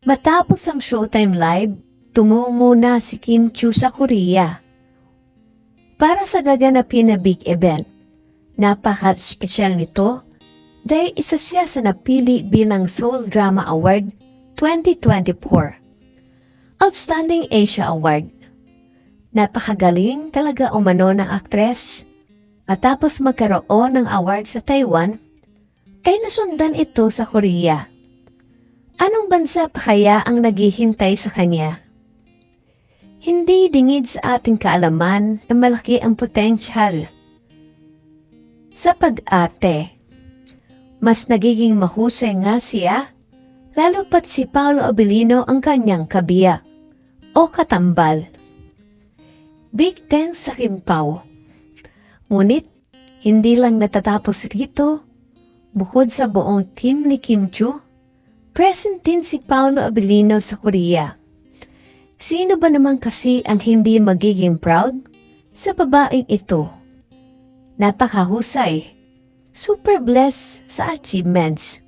Matapos ang Showtime Live, tumungo na si Kim Chu sa Korea para sa gaganapin na big event. Napaka-special nito dahil isa siya sa napili bilang Seoul Drama Award 2024. Outstanding Asia Award. Napakagaling talaga umano ng aktres. Matapos magkaroon ng award sa Taiwan, ay nasundan ito sa Korea. Bansa pa kaya ang naghihintay sa kanya? Hindi dingid sa ating kaalaman na malaki ang potensyal. Sa pag-ate, mas nagiging mahusay nga siya, lalo pat si Paolo Abilino ang kanyang kabiya o katambal. Big thanks sa Kim Pao. Ngunit, hindi lang natatapos rito. Bukod sa buong team ni Kim Chu, present din si Paolo Abilino sa Korea. Sino ba naman kasi ang hindi magiging proud sa babaeng ito? Napakahusay. Super blessed sa achievements.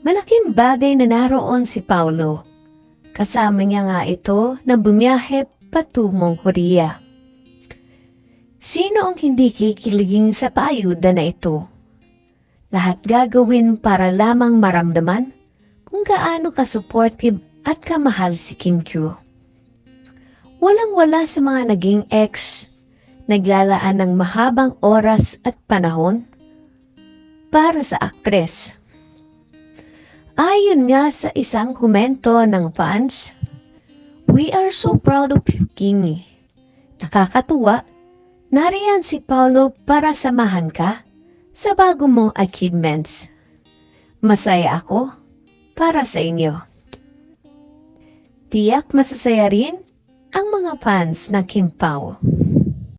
Malaking bagay na naroon si Paulo. Kasama niya nga ito na bumiyahe patungong Korea. Sino ang hindi kikiliging sa paayuda na ito? Lahat gagawin para lamang maramdaman kung gaano ka-supportive at kamahal si Kim Kyu. Walang-wala sa mga naging ex, naglalaan ng mahabang oras at panahon para sa aktres. Ayon nga sa isang komento ng fans, We are so proud of you, Kimi. Nakakatuwa, nariyan si Paulo para samahan ka sa bago mong achievements. Masaya ako para sa inyo. Tiyak masasaya rin ang mga fans ng Kim Pao.